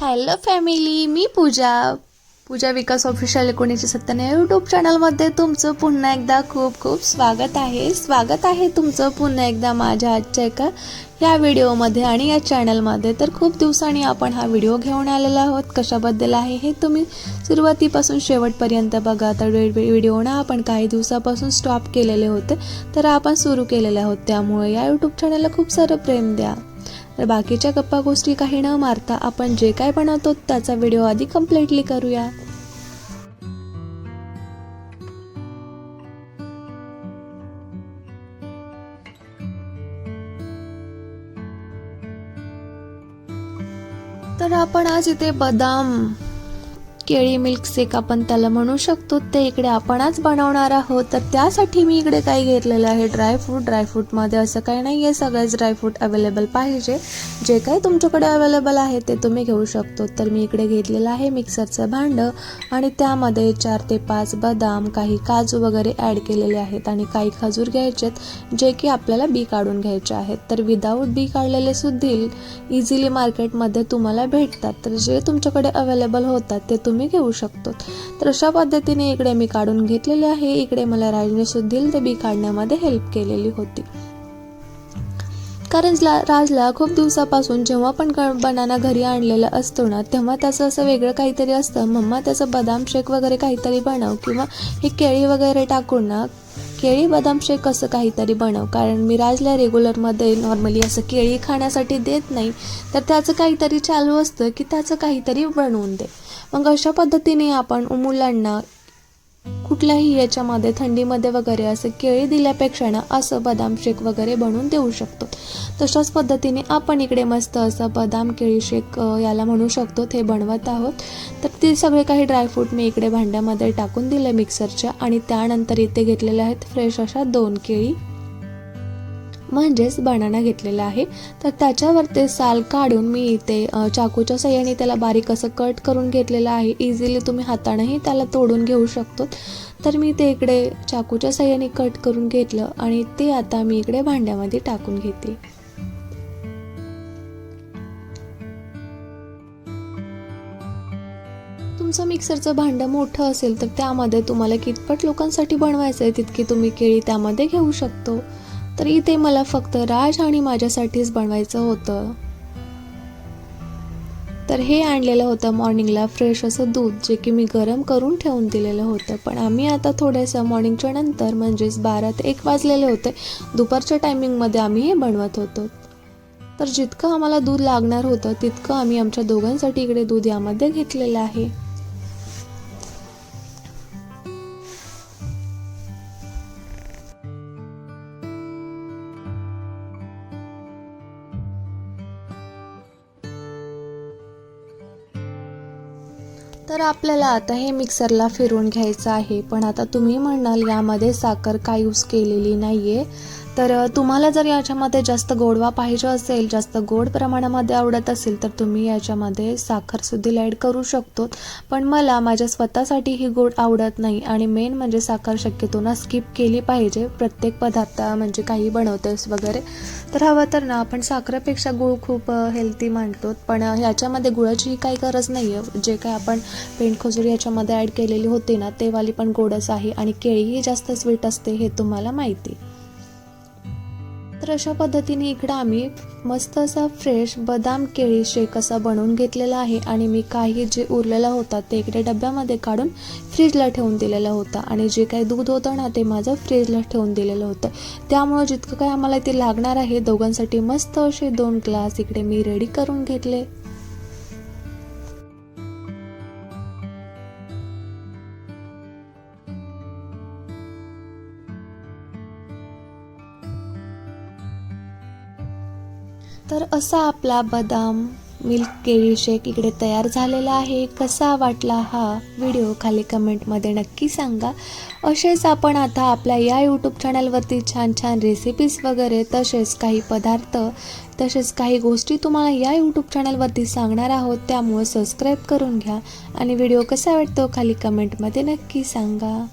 Hello family मी Pooja. Pooja Vikas official एकोणीसशे सत्त्याण्णव यूट्यूब चॅनलमध्ये तुमचं पुन्हा एकदा खूप खूप स्वागत आहे. स्वागत आहे तुमचं पुन्हा एकदा माझ्या आजच्या एका या व्हिडिओमध्ये आणि या चॅनलमध्ये तर खूप दिवसांनी आपण हा व्हिडिओ घेऊन आलेला आहोत. कशाबद्दल आहे हे तुम्ही सुरुवातीपासून शेवटपर्यंत बघा. तर व्हि- व्हिडिओ ना आपण काही दिवसापासून स्टॉप केलेले होते. तर आपण सुरू केलेले आहोत. त्यामुळे या यूट्यूब चॅनलला खूप सारं प्रेम द्या. तर बाकीच्या गप्पा गोष्टी काही न मारता आपण जे काय बनवतो त्याचा व्हिडिओ आधी कम्प्लिटली करूया. तर आपण आज इथे बदाम केळी मिल्क शेक आपण त्याला म्हणू शकतो. ते इकडे आपणच बनवणार आहोत. तर त्यासाठी मी इकडे काही घेतलेलं आहे ड्रायफ्रूट ड्रायफ्रूटमध्ये असं काही नाही आहे सगळेच ड्रायफ्रूट अवेलेबल पाहिजे. जे काही तुमच्याकडे अवेलेबल आहे ते तुम्ही घेऊ शकतो. तर मी इकडे घेतलेलं आहे मिक्सरचं भांडं. आणि त्यामध्ये चार ते पाच बदाम काही काजू वगैरे ॲड केलेले आहेत. आणि काही खजूर घ्यायचेत जे की आपल्याला बी काढून घ्यायचे आहेत. तर विदाऊट बी काढलेले सुद्धा इझिली मार्केटमध्ये तुम्हाला भेटतात. तर जे तुमच्याकडे अवेलेबल होतात ते तुम्ही घेऊ शकतो. तर अशा पद्धतीने इकडे मी काढून घेतलेले आहे. इकडे मला राजने सुद्धील ते बी काढण्यामध्ये हेल्प केलेली होती. कारण राजला खूप दिवसापासून जेव्हा पण बनाना घरी आणलेला असतो ना तेव्हा त्याचं असं वेगळं काहीतरी असतं. मम्मा त्याचं बदाम शेक वगैरे काहीतरी बनव किंवा हे केळी वगैरे टाकून ना केळी बदाम शेक असं काहीतरी बनव. कारण मी राजला रेग्युलरमध्ये नॉर्मली असं केळी खाण्यासाठी देत नाही. तर त्याचं काहीतरी चालू असतं की त्याचं काहीतरी बनवून दे. मग अशा पद्धतीने आपण मुलांना कुठल्याही याच्यामध्ये थंडीमध्ये वगैरे असं केळी दिल्यापेक्षा ना असं बदाम शेक वगैरे बनवून देऊ शकतो. तशाच पद्धतीने आपण इकडे मस्त असं बदाम केळी शेक याला म्हणू शकतो हे बनवत आहोत. तर ते सगळे काही ड्रायफ्रूट मी इकडे भांड्यामध्ये टाकून दिले मिक्सरच्या आणि त्यानंतर इथे घेतलेले आहेत फ्रेश अशा दोन केळी. म्हणजेच बनाना घेतलेला आहे. तर त्याच्यावर ते साल काढून मी इथे चाकूच्या सहाय्याने त्याला बारीक असं कट करून घेतलेलं आहे. इझिली तुम्ही हातानेही त्याला तोडून घेऊ शकतो तर मी ते इकडे चाकूच्या सहाय्याने कट करून घेतलं आणि ते आता मी इकडे भांड्यामध्ये टाकून घेते. तुमचं मिक्सरचं भांडं मोठं असेल तर त्यामध्ये तुम्हाला कितपट लोकांसाठी बनवायचं आहे तितकी तुम्ही केळी त्यामध्ये घेऊ शकतो. तर इथे मला फक्त राज आणि माझ्यासाठीच बनवायचं होतं. तर हे आणलेलं होतं मॉर्निंगला फ्रेश असं दूध जे की मी गरम करून ठेवून दिलेलं होतं. पण आम्ही आता थोडंसं मॉर्निंगच्या नंतर म्हणजेच बारा ते एक वाजलेले होते दुपारच्या टायमिंगमध्ये आम्ही हे बनवत होतो. तर जितकं आम्हाला दूध लागणार होतं तितकं आम्ही आमच्या दोघांसाठी इकडे दूध यामध्ये घेतलेलं आहे. तर आपल्याला आता हे मिक्सरला फिरवून घ्यायचं आहे. पण आता तुम्ही म्हणाल यामध्ये साखर काय यूज केलेली नाही आहे तर तुम्हाला जर याच्यामध्ये जास्त गोडवा पाहिजे असेल जास्त गोड प्रमाणामध्ये आवडत असेल तर तुम्ही याच्यामध्ये साखरसुद्धा ॲड करू शकतो. पण मला माझ्या स्वतःसाठी ही गोड आवडत नाही आणि मेन म्हणजे साखर शक्यतो ना स्किप केली पाहिजे. प्रत्येक पदार्थ म्हणजे काही बनवतेस वगैरे तर हवं तर ना आपण साखरेपेक्षा गुळ खूप हेल्दी मानतो. पण ह्याच्यामध्ये गुळाचीही काही गरज नाही आहे जे काय आपण पेंट खजूर याच्यामध्ये ॲड केलेली होती ना ते वाली पण गोडच आहे आणि केळीही जास्त स्वीट असते हे तुम्हाला माहिती. तर अशा पद्धतीने इकडं आम्ही मस्त असा फ्रेश बदाम केळी शेक असा बनवून घेतलेला आहे आणि मी काही जे उरलेला होता ते इकडे डब्यामध्ये काढून फ्रीजला ठेवून दिलेला होता आणि जे काही दूध होतं ना ते माझं फ्रीजला ठेवून दिलेलं होतं. त्यामुळं जितकं काय आम्हाला ते लागणार आहे दोघांसाठी मस्त असे दोन ग्लास इकडे मी रेडी करून घेतले. तर असा आपला बदाम मिल्क केळी शेक इकडे तयार झालेला आहे. कसा वाटला हा व्हिडिओ खाली कमेंटमध्ये नक्की सांगा. असेच आपण आता आपल्या या यूट्यूब चॅनलवरती छान छान रेसिपीज वगैरे तसेच काही पदार्थ तसेच काही गोष्टी तुम्हाला या यूट्यूब चॅनलवरती सांगणार आहोत. त्यामुळे सबस्क्राईब करून घ्या. आणि व्हिडिओ कसा वाटतो खाली कमेंटमध्ये नक्की सांगा.